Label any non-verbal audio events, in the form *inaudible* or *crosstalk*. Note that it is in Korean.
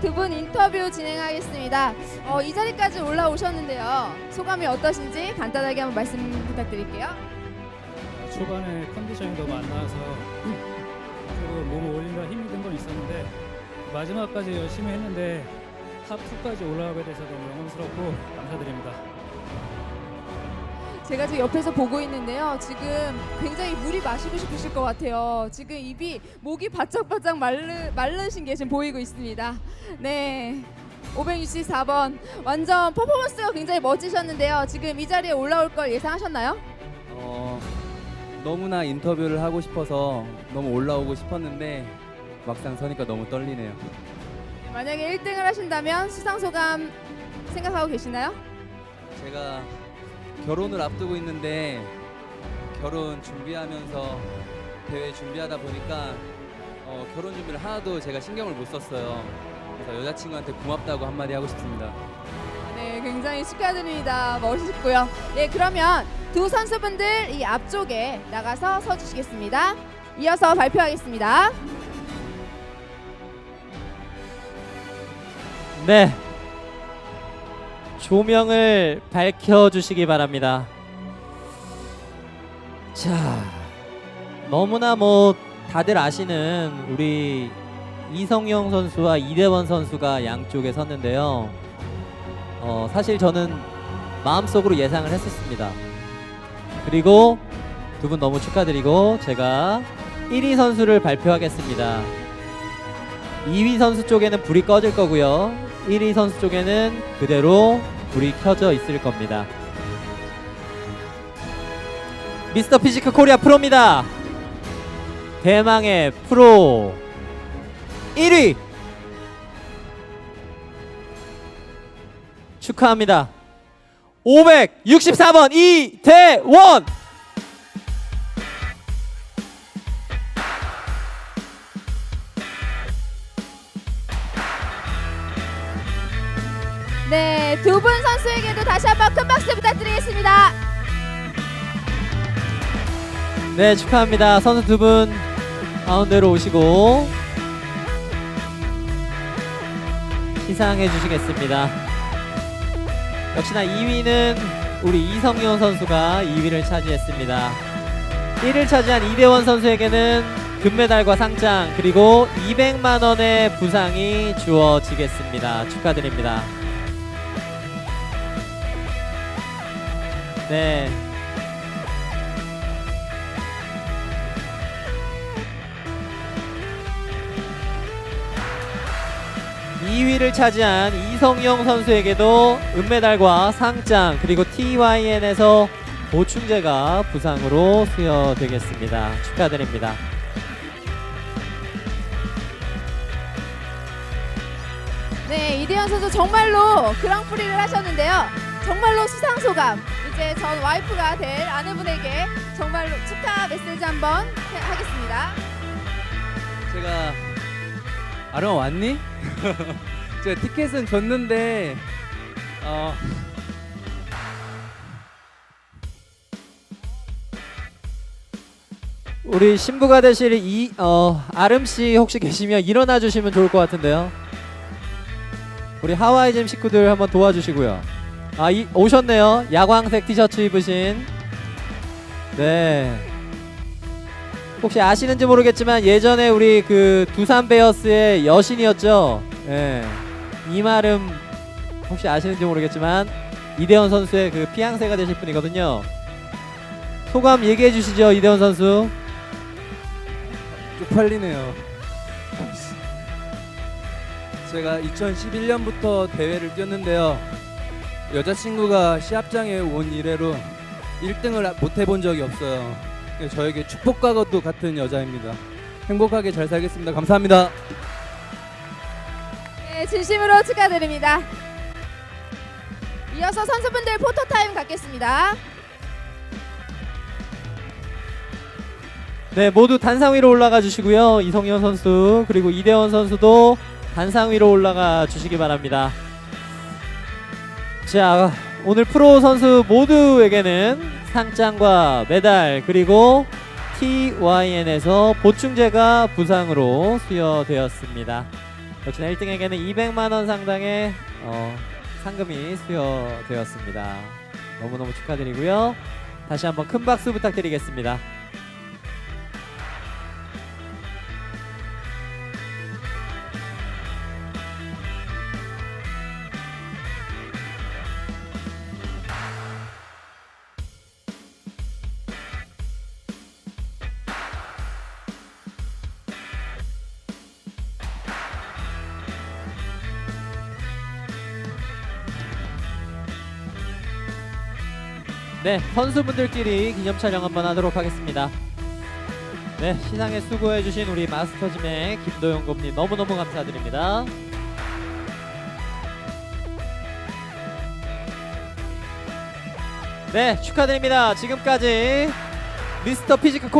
네, 두 분 인터뷰 진행하겠습니다. 어, 이 자리까지 올라오셨는데요. 소감이 어떠신지 간단하게 한번 말씀 부탁드릴게요. 초반에 컨디션이 너무 안 나와서 조금 몸을 올리느라 힘이 든 건 있었는데 마지막까지 열심히 했는데 탑 2까지 올라가게 돼서 너무 영광스럽고 감사드립니다. 제가 지금 옆에서 보고 있는데요. 지금 굉장히 물이 마시고 싶으실 것 같아요. 지금 입이 목이 바짝바짝 마르, 마르신 게 지금 보이고 있습니다. 네. 564번 완전 퍼포먼스가 굉장히 멋지셨는데요. 지금 이 자리에 올라올 걸 예상하셨나요? 어, 너무나 인터뷰를 하고 싶어서 너무 올라오고 싶었는데 막상 서니까 너무 떨리네요. 네, 만약에 1등을 하신다면 수상 소감 생각하고 계시나요? 제가 결혼을 앞두고 있는데 결혼 준비하면서 대회 준비하다 보니까 어, 결혼 준비를 하나도 제가 신경을 못 썼어요. 그래서 여자친구한테 고맙다고 한마디 하고 싶습니다. 네, 굉장히 축하드립니다. 멋있고요. 네, 그러면 두 선수분들 이 앞쪽에 나가서 서 주시겠습니다. 이어서 발표하겠습니다. 네. 조명을 밝혀주시기 바랍니다. 자, 너무나 뭐 다들 아시는 우리 이성용 선수와 이대원 선수가 양쪽에 섰는데요. 어, 사실 저는 마음속으로 예상을 했었습니다. 그리고 두 분 너무 축하드리고 제가 1위 선수를 발표하겠습니다. 2위 선수 쪽에는 불이 꺼질 거고요. 1위 선수 쪽에는 그대로 불이 켜져 있을 겁니다. 미스터 피지크 코리아 프로입니다. 대망의 프로 1위 축하합니다. 564번 이대원 네, 두 분 선수에게도 다시 한번 큰 박수 부탁드리겠습니다. 네 축하합니다. 선수 두 분 가운데로 오시고 시상해 주시겠습니다. 역시나 2위는 우리 이성용 선수가 2위를 차지했습니다. 1위를 차지한 이대원 선수에게는 금메달과 상장 그리고 200만 원의 부상이 주어지겠습니다. 축하드립니다. 네. 이위를 차지한 이성용 선수에게도 은메달과 상장 그리고 TYN에서 보충제가 부상으로 수여되겠습니다. 축하드립니다. 네, 이대현 선수 정말로 그랑프리를 하셨는데요. 정말로 수상 소감. 이제 전 와이프가 될 아내분에게 정말로 축하 메시지 한번 해- 하겠습니다. 제가 아령 왔니? *laughs* 제가 티켓은 줬는데 어, 우리 신부가 되실 이 어, 아름 씨 혹시 계시면 일어나 주시면 좋을 것 같은데요. 우리 하와이즘 식구들 한번 도와주시고요. 아, 이, 오셨네요. 야광색 티셔츠 입으신. 네. 혹시 아시는지 모르겠지만 예전에 우리 그 두산 베어스의 여신이었죠. 예. 이마름 혹시 아시는지 모르겠지만 이대원 선수의 그 피앙새가 되실 분이거든요. 소감 얘기해 주시죠, 이대원 선수. 쪽팔리네요. 제가 2011년부터 대회를 뛰었는데요. 여자친구가 시합장에 온 이래로 1등을 못 해본 적이 없어요. 저에게 축복과 것도 같은 여자입니다. 행복하게 잘 살겠습니다. 감사합니다. 네, 진심으로 축하드립니다. 이어서 선수분들 포토타임 갖겠습니다. 네, 모두 단상 위로 올라가 주시고요. 이성현 선수 그리고 이대원 선수도 단상 위로 올라가 주시기 바랍니다. 자, 오늘 프로 선수 모두에게는 상장과 메달 그리고 TYN에서 보충제가 부상으로 수여되었습니다. 역시나 1등에게는 200만 원 상당의 어, 상금이 수여되었습니다. 너무너무 축하드리고요. 다시 한번 큰 박수 부탁드리겠습니다. 네, 선수분들끼리 기념 촬영 한번 하도록 하겠습니다. 네, 시상에 수고해주신 우리 마스터짐의 김도영 검님 너무너무 감사드립니다. 네, 축하드립니다. 지금까지 미스터 피지크 코리아